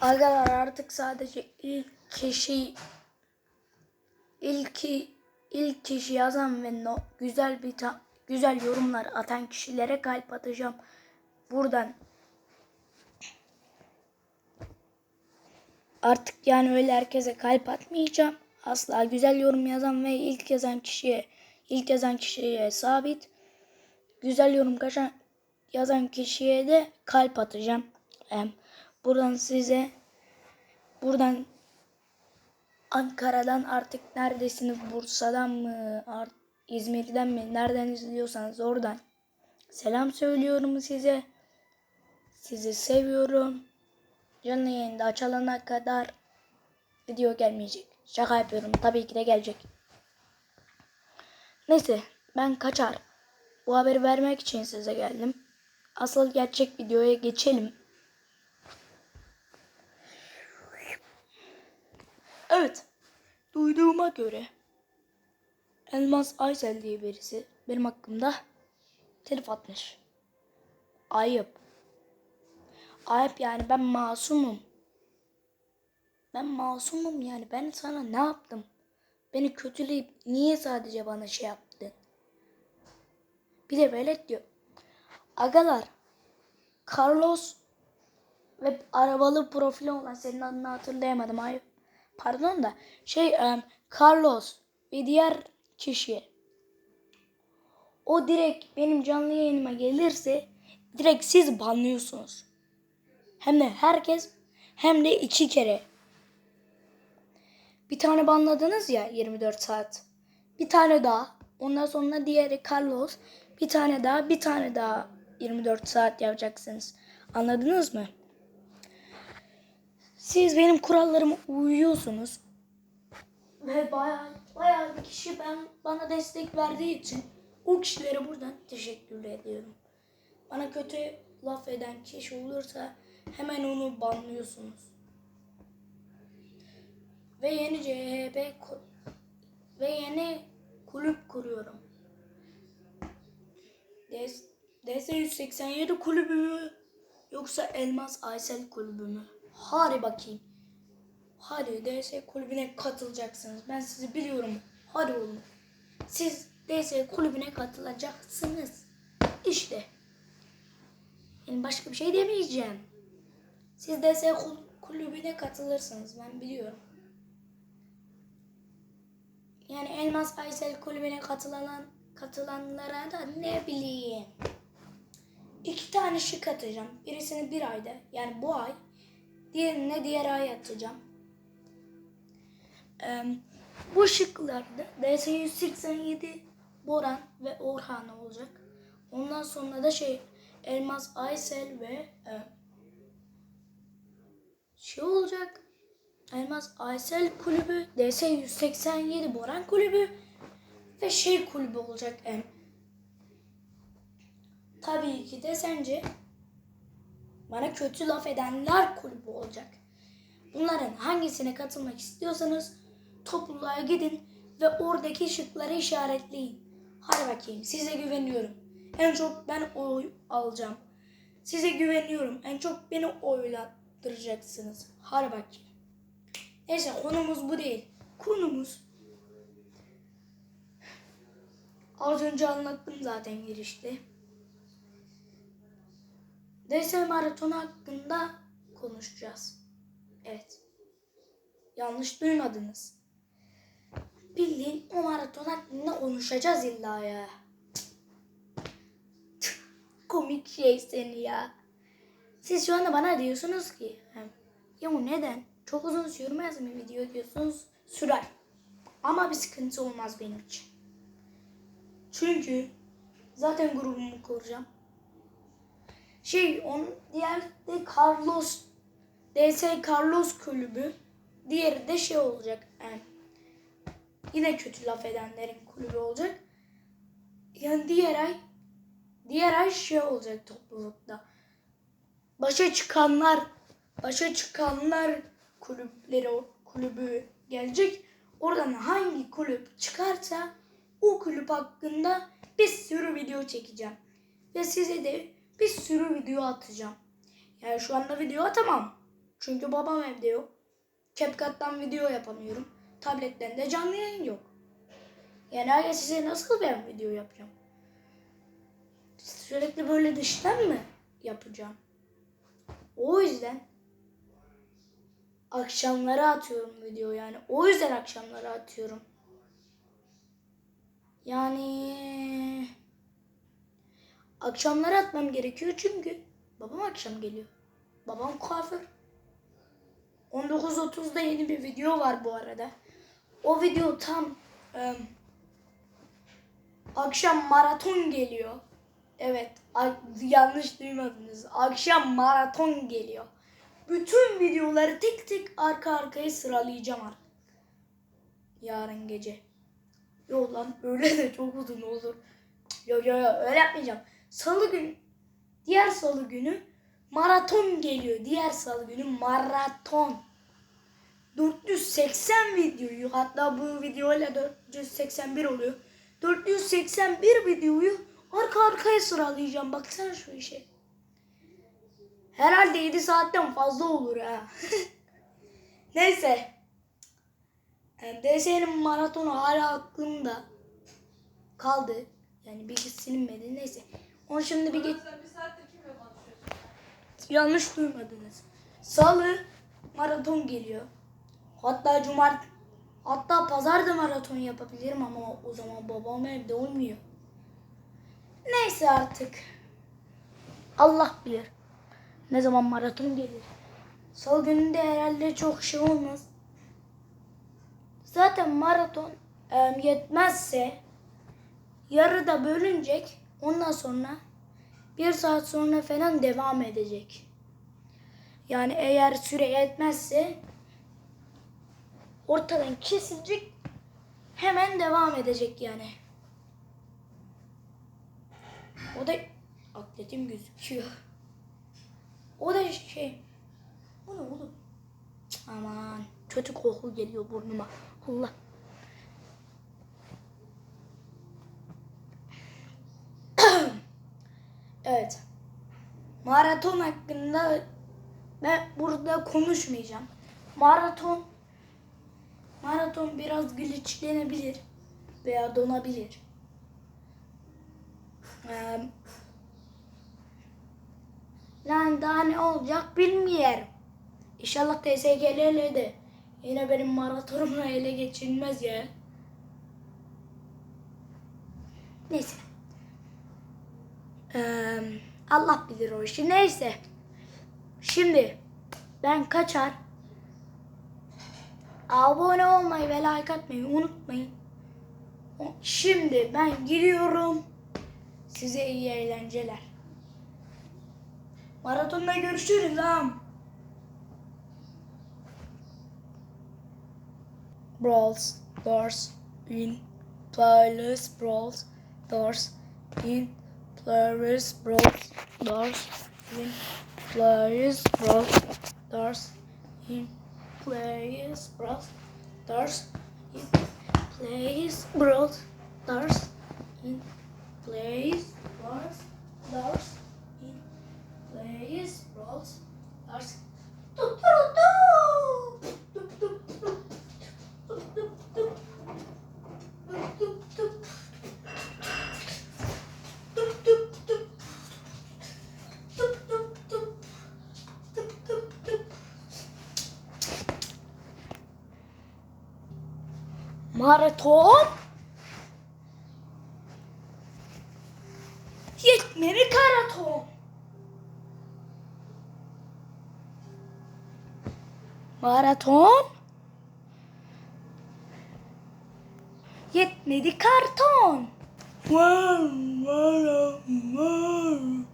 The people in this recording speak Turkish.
Agalar artık sadece ilk kişi ilk ilk kişi yazan ve no, güzel bir ta- güzel yorumlar atan kişilere kalp atacağım. Buradan artık yani öyle herkese kalp atmayacağım. Asla güzel yorum yazan ve ilk yazan kişiye ilk yazan kişiye sabit güzel yorum kaçan yazan kişiye de kalp atacağım. Em, buradan size buradan Ankara'dan artık neredesiniz? Bursa'dan mı? Art- İzmir'den mi? Nereden izliyorsanız oradan. Selam söylüyorum size. Sizi seviyorum. Canlı yayında açılana kadar video gelmeyecek. Şaka yapıyorum. Tabii ki de gelecek. Neyse ben kaçar. Bu haberi vermek için size geldim. Asıl gerçek videoya geçelim. Evet. Duyduğuma göre Elmas Aysel diye birisi benim hakkımda telif atmış. Ayıp. Ayıp yani ben masumum. Ben masumum yani ben sana ne yaptım? Beni kötüleyip niye sadece bana şey yaptın? Bir de velet diyor. Agalar Carlos ve arabalı profili olan senin adını hatırlayamadım. Ay, pardon da şey em, Carlos ve diğer kişi o direkt benim canlı yayınıma gelirse direkt siz banlıyorsunuz. Hem de herkes hem de iki kere. Bir tane banladınız ya 24 saat. Bir tane daha. Ondan sonra diğeri Carlos. Bir tane daha, bir tane daha 24 saat yapacaksınız. Anladınız mı? Siz benim kurallarıma uyuyorsunuz. Ve bayağı, bayağı bir kişi ben bana destek verdiği için o kişilere buradan teşekkür ediyorum. Bana kötü laf eden kişi olursa hemen onu banlıyorsunuz. Ve yeni CHP ve yeni kulüp kuruyorum. DS 187 kulübü mü yoksa Elmas Aysel kulübü mü? Hadi bakayım. Hadi DS kulübüne katılacaksınız. Ben sizi biliyorum. Hadi oğlum. Siz DS kulübüne katılacaksınız. İşte. Yani başka bir şey demeyeceğim. Siz DS kul- kulübüne katılırsınız. Ben biliyorum. Yani Elmas Aysel kulübüne katılan katılanlara da ne bileyim. İki tane şık atacağım. Birisini bir ayda yani bu ay. Diğerini diğer ay atacağım. Ee, bu şıklarda DS 187 Boran ve Orhan olacak. Ondan sonra da şey Elmas Aysel ve e, şey olacak. Elmas Aysel kulübü, DS 187 Boran kulübü ve şey kulübü olacak en. Tabii ki de sence bana kötü laf edenler kulübü olacak. Bunların hangisine katılmak istiyorsanız topluluğa gidin ve oradaki şıkları işaretleyin. Hadi bakayım size güveniyorum. En çok ben oy alacağım. Size güveniyorum. En çok beni oylattıracaksınız. Hadi bakayım. Neyse konumuz bu değil. Konumuz az önce anlattım zaten girişte. DS maratonu hakkında konuşacağız. Evet. Yanlış duymadınız. Bildiğin o maraton hakkında konuşacağız illa ya. Komik şey seni ya. Siz şu anda bana diyorsunuz ki ya neden? Çok uzun sürmez mi video diyorsunuz? Sürer. Ama bir sıkıntı olmaz benim için. Çünkü zaten grubumu kuracağım. Şey on diğer de Carlos DS Carlos kulübü. Diğeri de şey olacak. Yani yine kötü laf edenlerin kulübü olacak. Yani diğer ay diğer ay şey olacak toplulukta. Başa çıkanlar başa çıkanlar kulüpleri kulübü gelecek. Oradan hangi kulüp çıkarsa o kulüp hakkında bir sürü video çekeceğim. Ve size de bir sürü video atacağım. Yani şu anda video atamam. Çünkü babam evde yok. CapCut'tan video yapamıyorum. Tabletten de canlı yayın yok. Yani aga size nasıl ben video yapacağım? Sürekli böyle dıştan mı yapacağım? O yüzden akşamları atıyorum video yani. O yüzden akşamları atıyorum. Yani akşamları atmam gerekiyor çünkü babam akşam geliyor. Babam kuaför. 19.30'da yeni bir video var bu arada. O video tam em, akşam maraton geliyor. Evet, yanlış duymadınız. Akşam maraton geliyor. Bütün videoları tek tek arka arkaya sıralayacağım artık. Yarın gece. Yok lan öyle de çok uzun olur. Yok yok yok öyle yapmayacağım. Salı günü, diğer salı günü maraton geliyor. Diğer salı günü maraton. 480 videoyu hatta bu videoyla 481 oluyor. 481 videoyu arka arkaya sıralayacağım. Baksana şu işe. Herhalde 7 saatten fazla olur ha. Neyse. DS'nin maratonu hala aklımda kaldı. Yani bilgi silinmedi. Neyse. Onu şimdi bir geç... Yanlış duymadınız. Salı maraton geliyor. Hatta cumart hatta pazar da maraton yapabilirim ama o zaman babam evde olmuyor. Neyse artık. Allah bilir. Ne zaman maraton gelir. Salı gününde herhalde çok şey olmaz. Zaten maraton e, yetmezse yarıda bölünecek. Ondan sonra bir saat sonra falan devam edecek. Yani eğer süre yetmezse ortadan kesilecek hemen devam edecek yani. O da atletim gözüküyor. O da şey bu ne oğlum? Aman kötü koku geliyor burnuma. Allah. Evet. Maraton hakkında ben burada konuşmayacağım. Maraton maraton biraz glitchlenebilir veya donabilir. Ee, lan daha ne olacak bilmiyorum. İnşallah TSG'lerle de yine benim maratonumu ele geçirmez ya. Neyse. Allah bilir o işi. Neyse. Şimdi ben kaçar. Abone olmayı ve like atmayı unutmayın. Şimdi ben giriyorum. Size iyi eğlenceler. Maratonda görüşürüz lan. Brawl Stars in playlist Brawl Stars in playlist Brawl Stars in playlist Brawl Stars in playlist Brawl Stars in playlist Brawl Stars in playlist Brawl Stars in playlist Brawl Stars Tup, Maraton Yetmeni karaton Maraton Yetmedi karton. Wow, wow, wow.